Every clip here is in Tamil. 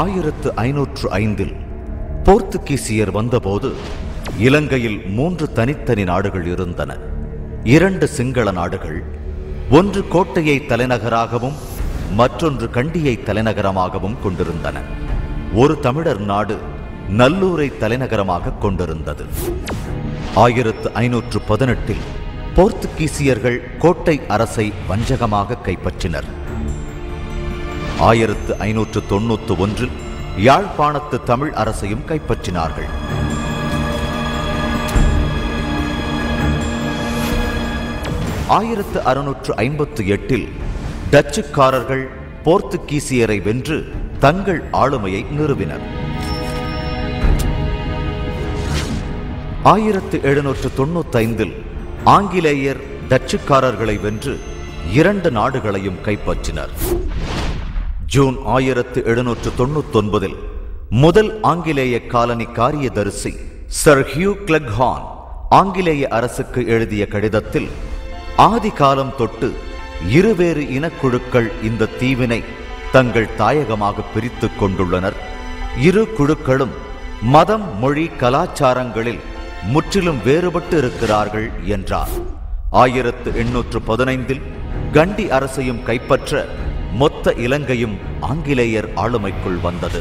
ஆயிரத்து ஐநூற்று ஐந்தில் போர்த்துகீசியர் வந்தபோது இலங்கையில் மூன்று தனித்தனி நாடுகள் இருந்தன. இரண்டு சிங்கள நாடுகள் ஒன்று கோட்டையை தலைநகராகவும் மற்றொன்று கண்டியை தலைநகரமாகவும் கொண்டிருந்தன. ஒரு தமிழர் நாடு நல்லூரை தலைநகரமாக கொண்டிருந்தது. ஆயிரத்து ஐநூற்று பதினெட்டில் போர்த்துகீசியர்கள் கோட்டை அரசை வஞ்சகமாக கைப்பற்றினர். ஆயிரத்து ஐநூற்று தொண்ணூற்று ஒன்றில் யாழ்ப்பாணத்து தமிழ் அரசையும் கைப்பற்றினார்கள். ஆயிரத்து அறுநூற்று ஐம்பத்து எட்டில் டச்சுக்காரர்கள் போர்த்துகீசியரை வென்று தங்கள் ஆளுமையை நிறுவினர். ஆயிரத்து எழுநூற்று தொண்ணூத்தைந்தில் ஆங்கிலேயர் டச்சுக்காரர்களை வென்று இரண்டு நாடுகளையும் கைப்பற்றினர். ஜூன் ஆயிரத்து எழுநூற்று தொண்ணூத்தொன்பதில் முதல் ஆங்கிலேய காலனி காரியதரிசி சர் ஹியூ கிளக்ஹான் ஆங்கிலேய அரசுக்கு எழுதிய கடிதத்தில் ஆதி காலம் தொட்டு இருவேறு இனக்குழுக்கள் இந்த தீவினை தங்கள் தாயகமாக பிரித்துக் கொண்டுள்ளனர். இரு குழுக்களும் மதம் மொழி கலாச்சாரங்களில் முற்றிலும் வேறுபட்டு இருக்கிறார்கள் என்றார். ஆயிரத்து எண்ணூற்று பதினைந்தில் கண்டி அரசையும் கைப்பற்ற மொத்த இலங்கையும் ஆங்கிலேயர் ஆளுமைக்குள் வந்தது.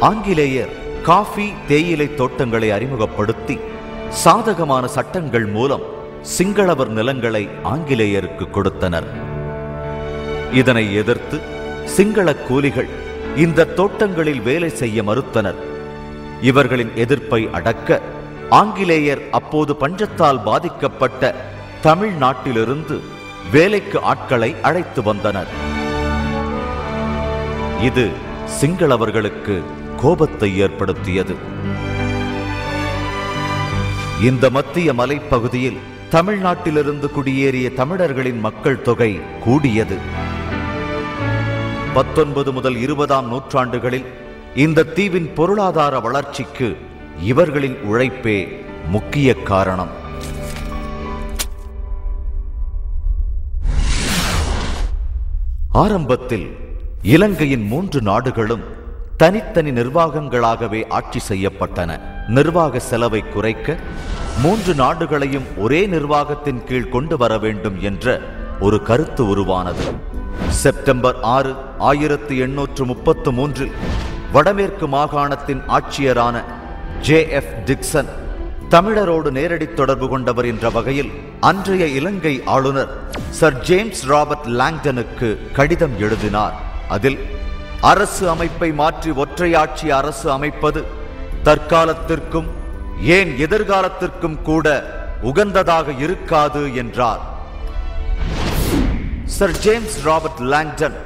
ஆங்கிலேயர் காஃபி தேயிலை தோட்டங்களை அறிமுகப்படுத்தி சாதகமான சட்டங்கள் மூலம் சிங்களவர் நிலங்களை ஆங்கிலேயருக்கு கொடுத்தனர். இதனை எதிர்த்து சிங்கள கூலிகள் இந்த தோட்டங்களில் வேலை செய்ய மறுத்தனர். இவர்களின் எதிர்ப்பை அடக்க ஆங்கிலேயர் அப்போது பஞ்சத்தால் பாதிக்கப்பட்ட தமிழ்நாட்டிலிருந்து வேலைக்கு ஆட்களை அழைத்து வந்தனர். இது சிங்களவர்களுக்கு கோபத்தை ஏற்படுத்தியது. இந்த மத்திய மலைப்பகுதியில் தமிழ்நாட்டிலிருந்து குடியேறிய தமிழர்களின் மக்கள் தொகை கூடியது. பத்தொன்பது முதல் இருபதாம் நூற்றாண்டுகளில் இந்த தீவின் பொருளாதார வளர்ச்சிக்கு இவர்களின் உழைப்பே முக்கிய காரணம். ஆரம்பத்தில் இலங்கையின் மூன்று நாடுகளும் தனித்தனி நிர்வாகங்களாகவே ஆட்சி செய்யப்பட்டன. நிர்வாக செலவை குறைக்க மூன்று நாடுகளையும் ஒரே நிர்வாகத்தின் கீழ் கொண்டு வர வேண்டும் என்ற ஒரு கருத்து உருவானது. செப்டம்பர் ஆறு ஆயிரத்தி எண்ணூற்று முப்பத்து மூன்றில் வடமேற்கு மாகாணத்தின் ஆட்சியரான ஜே எஃப் டிக்சன் தமிழரோடு நேரடி தொடர்பு கொண்டவர் என்ற வகையில் அன்றைய இலங்கை ஆளுநர் சர் ஜேம்ஸ் ராபர்ட் லாங்டனுக்கு கடிதம் எழுதினார். அதில் அரசு அமைப்பை மாற்றி ஒற்றையாட்சி அரசு அமைப்பது தற்காலத்திற்கும் ஏன் எதிர்காலத்திற்கும் கூட உகந்ததாக இருக்காது என்றார். சர் ஜேம்ஸ் ராபர்ட் லாங்டன்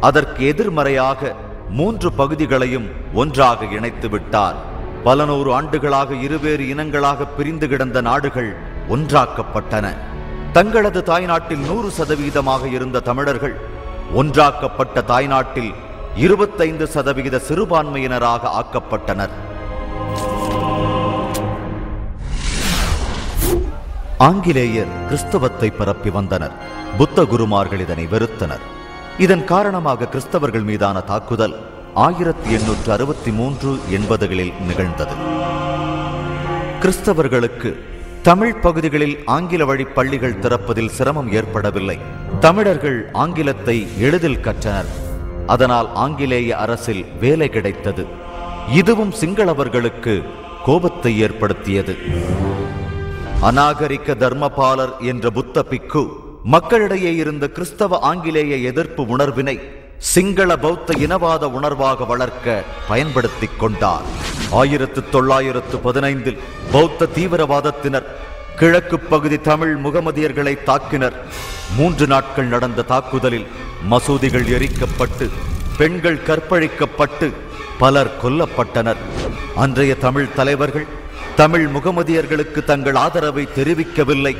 அதற்கு எதிர்மறையாக மூன்று பகுதிகளையும் ஒன்றாக இணைத்து விட்டார். பல நூறு ஆண்டுகளாக இருவேறு இனங்களாக பிரிந்து கிடந்த நாடுகள் ஒன்றாக்கப்பட்டன. தங்களது தாய்நாட்டில் நூறு சதவீதமாக இருந்த தமிழர்கள் ஒன்றாக்கப்பட்ட தாய்நாட்டில் இருபத்தைந்து சதவிகித சிறுபான்மையினராக ஆக்கப்பட்டனர். ஆங்கிலேயர் கிறிஸ்தவத்தை பரப்பி வந்தனர். புத்த குருமார்கள் இதனை வெறுத்தனர். இதன் காரணமாக கிறிஸ்தவர்கள் மீதான தாக்குதல் ஆயிரத்தி எண்ணூற்று அறுபத்தி மூன்று எண்பதுகளில் நிகழ்ந்தது. கிறிஸ்தவர்களுக்கு தமிழ் பகுதிகளில் ஆங்கில வழி பள்ளிகள் திறப்பதில் சிரமம் ஏற்படவில்லை. தமிழர்கள் ஆங்கிலத்தை எளிதில் கற்றனர். அதனால் ஆங்கிலேய அரசில் வேலை கிடைத்தது. இதுவும் சிங்களவர்களுக்கு கோபத்தை ஏற்படுத்தியது. அநாகரிக தர்மபாலர் என்ற புத்த பிக்கு மக்களிடையே இருந்த கிறிஸ்தவ ஆங்கிலேய எதிர்ப்பு உணர்வினை சிங்கள பௌத்த இனவாத உணர்வாக வளர்க்க பயன்படுத்திக் கொண்டார். ஆயிரத்து தொள்ளாயிரத்து பதினைந்தில் பௌத்த தீவிரவாதத்தினர் கிழக்கு பகுதி தமிழ் முகமதியர்களை தாக்கினர். மூன்று நாட்கள் நடந்த தாக்குதலில் மசூதிகள் எரிக்கப்பட்டு பெண்கள் கற்பழிக்கப்பட்டு பலர் கொல்லப்பட்டனர். அன்றைய தமிழ் தலைவர்கள் தமிழ் முகமதியர்களுக்கு தங்கள் ஆதரவை தெரிவிக்கவில்லை.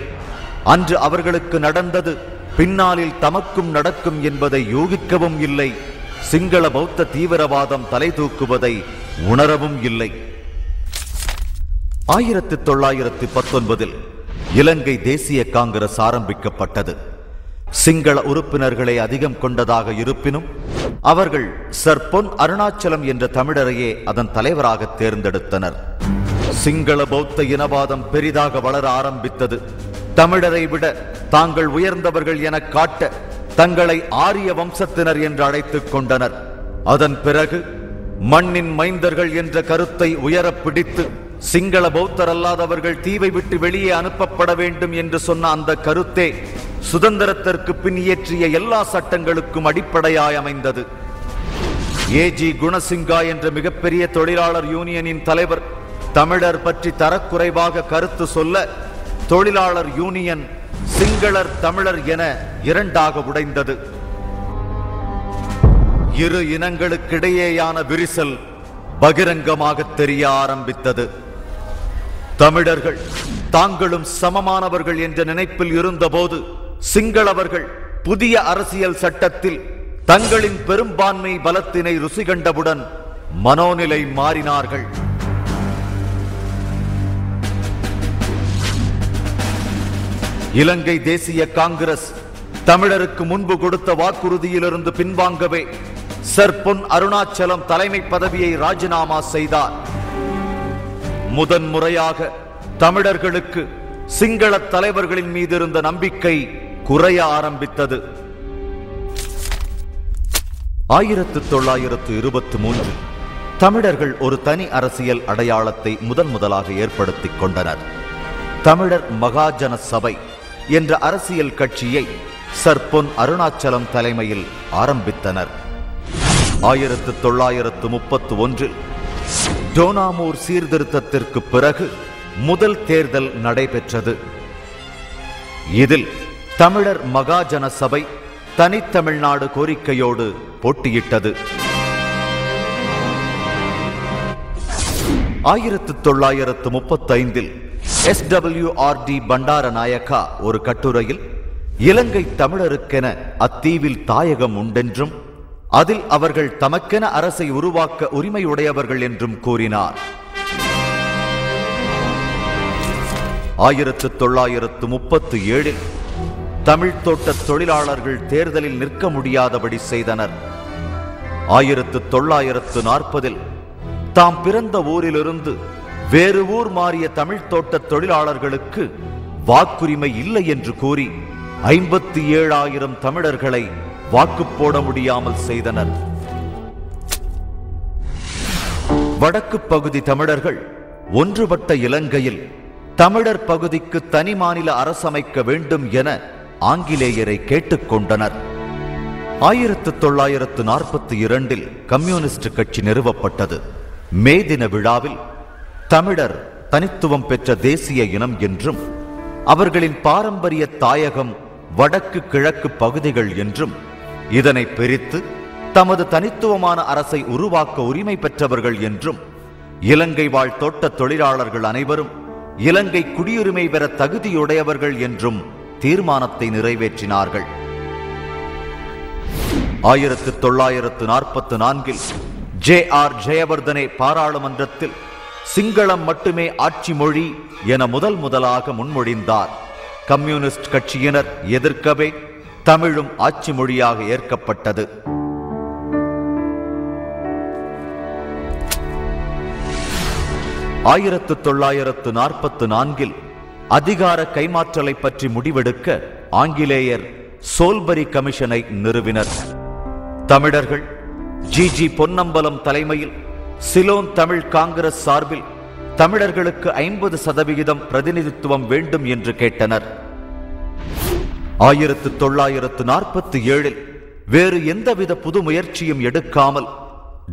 அன்று அவர்களுக்கு நடந்தது பின்னாளில் தமக்கும் நடக்கும் என்பதை யூகிக்கவும் இல்லை. சிங்கள பௌத்த தீவிரவாதம் தலை தூக்குவதை உணரவும் இல்லை. ஆயிரத்தி தொள்ளாயிரத்தி பத்தொன்பதில் இலங்கை தேசிய காங்கிரஸ் ஆரம்பிக்கப்பட்டது. சிங்கள உறுப்பினர்களை அதிகம் கொண்டதாக இருப்பினும் அவர்கள் சர் பொன் அருணாச்சலம் என்ற தமிழரையே அதன் தலைவராக தேர்ந்தெடுத்தனர். சிங்கள பௌத்த இனவாதம் பெரிதாக வளர ஆரம்பித்தது. தமிழரை விட தாங்கள் உயர்ந்தவர்கள் என காட்ட தங்களை ஆரிய வம்சத்தினர் என்று அழைத்துக் கொண்டனர். அதன் பிறகு மண்ணின் மைந்தர்கள் என்ற கருத்தை உயரப் பிடித்து சிங்கள பௌத்தர் அல்லாதவர்கள் தீவை விட்டு வெளியே அனுப்பப்பட வேண்டும் என்று சொன்ன அந்த கருத்தே சுதந்திரத்திற்கு பின் இயற்றிய எல்லா சட்டங்களுக்கும் அடிப்படையாய் அமைந்தது. ஏஜி குணசிங்கா என்ற மிகப்பெரிய தொழிலாளர் யூனியனின் தலைவர் தமிழர் பற்றி தரக்குறைவாக கருத்து சொல்ல தொழிலாளர் யூனியன் சிங்களர் தமிழர் என இரண்டாக உடைந்தது. இரு இனங்களுக்கிடையேயான விரிசல் பகிரங்கமாக தெரிய ஆரம்பித்தது. தமிழர்கள் தாங்களும் சமமானவர்கள் என்ற நினைப்பில் இருந்தபோது சிங்களவர்கள் புதிய அரசியல் சட்டத்தில் தங்களின் பெரும்பான்மை பலத்தினை ருசி கண்டவுடன் மனோநிலை மாறினார்கள். இலங்கை தேசிய காங்கிரஸ் தமிழருக்கு முன்பு கொடுத்த வாக்குறுதியிலிருந்து பின்வாங்கவே சர் பொன் அருணாச்சலம் தலைமை பதவியை ராஜினாமா செய்தார். முதன் முறையாக தமிழர்களுக்கு சிங்கள தலைவர்களின் மீது இருந்த நம்பிக்கை குறைய ஆரம்பித்தது. ஆயிரத்து தொள்ளாயிரத்து இருபத்தி மூன்று தமிழர்கள் ஒரு தனி அரசியல் அடையாளத்தை முதன் முதலாக ஏற்படுத்திக் கொண்டனர். தமிழர் மகாஜன சபை என்ற அரசியல் கட்சியை சர்பொன் அருணாச்சலம் தலைமையில் ஆரம்பித்தனர். ஆயிரத்து தொள்ளாயிரத்து முப்பத்து ஒன்றில் டோனாமூர் சீர்திருத்தத்திற்கு பிறகு முதல் தேர்தல் நடைபெற்றது. இதில் தமிழர் மகாஜன சபை தனித்தமிழ்நாடு கோரிக்கையோடு போட்டியிட்டது. ஆயிரத்து தொள்ளாயிரத்து முப்பத்தைந்தில் S W R D Bandaranaike ஒரு கட்டுரையில் இலங்கை தமிழருக்கென அத்தீவில் தாயகம் உண்டென்றும் அதில் அவர்கள் தமக்கென அரசை உருவாக்க உரிமையுடையவர்கள் என்றும் கூறினார். ஆயிரத்து தொள்ளாயிரத்து முப்பத்து ஏழில் தமிழ் தோட்ட தொழிலாளர்கள் தேர்தலில் நிற்க முடியாதபடி செய்தனர். ஆயிரத்து தொள்ளாயிரத்து நாற்பதில் தாம் பிறந்த ஊரிலிருந்து வேறு ஊர் மாறிய தமிழ் தோட்ட தொழிலாளர்களுக்கு வாக்குரிமை இல்லை என்று கூறி ஐம்பத்தி ஏழாயிரம் தமிழர்களை வாக்கு போட முடியாமல் செய்தனர். வடக்கு பகுதி தமிழர்கள் ஒன்றுபட்ட இலங்கையில் தமிழர் பகுதிக்கு தனி மாநில அரசமைக்க வேண்டும் என ஆங்கிலேயரை கேட்டுக்கொண்டனர் ஆயிரத்து தொள்ளாயிரத்து நாற்பத்தி இரண்டில் கம்யூனிஸ்ட் கட்சி நிறுவப்பட்டது. மே தின விழாவில் தமிழர் தனித்துவம் பெற்ற தேசிய இனம் என்றும் அவர்களின் பாரம்பரிய தாயகம் வடக்கு கிழக்கு பகுதிகள் என்றும் இதனை பிரித்து தமது தனித்துவமான அரசை உருவாக்க உரிமை பெற்றவர்கள் என்றும் இலங்கை வாழ் தோட்ட தொழிலாளர்கள் அனைவரும் இலங்கை குடியுரிமை பெற தகுதியுடையவர்கள் என்றும் தீர்மானத்தை நிறைவேற்றினார்கள். ஆயிரத்து தொள்ளாயிரத்து நாற்பத்து நான்கில் ஜே ஆர் ஜெயவர்தனே பாராளுமன்றத்தில் சிங்களம் மட்டுமே ஆட்சி மொழி என முதல் முதலாக முன்மொழிந்தார். கம்யூனிஸ்ட் கட்சியினர் எதிர்க்கவே தமிழும் ஆட்சி மொழியாக ஏற்கப்பட்டது. ஆயிரத்து தொள்ளாயிரத்து நாற்பத்து நான்கில் அதிகார கைமாற்றலை பற்றி முடிவெடுக்க ஆங்கிலேயர் சோல்பரி கமிஷனை நிறுவினர். தமிழர்கள் ஜி. ஜி. பொன்னம்பலம் தலைமையில் சிலோன் தமிழ் காங்கிரஸ் சார்பில் தமிழர்களுக்கு ஐம்பது சதவிகிதம் பிரதிநிதித்துவம் வேண்டும் என்று கேட்டனர். ஆயிரத்து தொள்ளாயிரத்து நாற்பத்தி ஏழில் வேறு எந்தவித புது முயற்சியும் எடுக்காமல்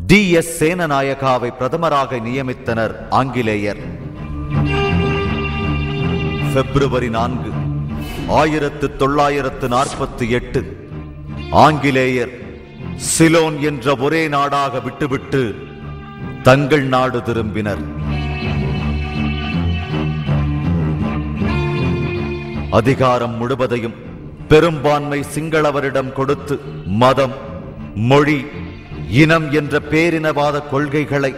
டி எஸ் சேனநாயகாவை பிரதமராக நியமித்தனர் ஆங்கிலேயர். பிப்ரவரி நான்கு ஆயிரத்து தொள்ளாயிரத்து நாற்பத்தி எட்டு ஆங்கிலேயர் சிலோன் என்ற ஒரே நாடாக விட்டுவிட்டு தங்கள் நாடு திரும்பினர். அதிகாரம் முழுவதையும் பெரும்பான்மை சிங்களவரிடம் கொடுத்து மதம் மொழி இனம் என்ற பேரினவாத கொள்கைகளை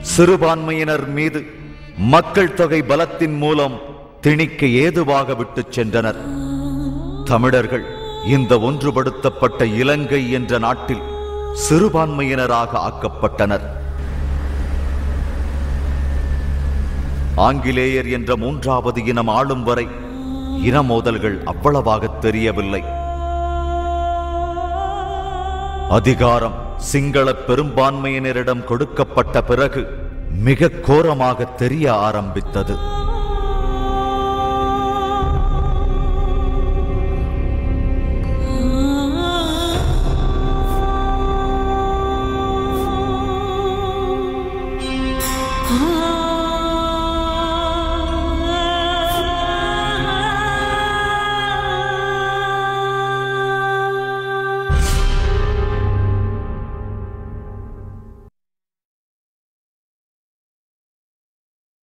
சிறுபான்மையினர் மீது மக்கள் தொகை பலத்தின் மூலம் திணிக்க ஏதுவாக விட்டு சென்றனர். தமிழர்கள் இந்த ஒன்றுபடுத்தப்பட்ட இலங்கை என்ற நாட்டில் சிறுபான்மையினராக ஆக்கப்பட்டனர். ஆங்கிலேயர் என்ற மூன்றாவது இனம் ஆளும் வரை இன மோதல்கள் அவ்வளவாக தெரியவில்லை. அதிகாரம் சிங்கள பெரும்பான்மையினரிடம் கொடுக்கப்பட்ட பிறகு மிக கோரமாக தெரிய ஆரம்பித்தது.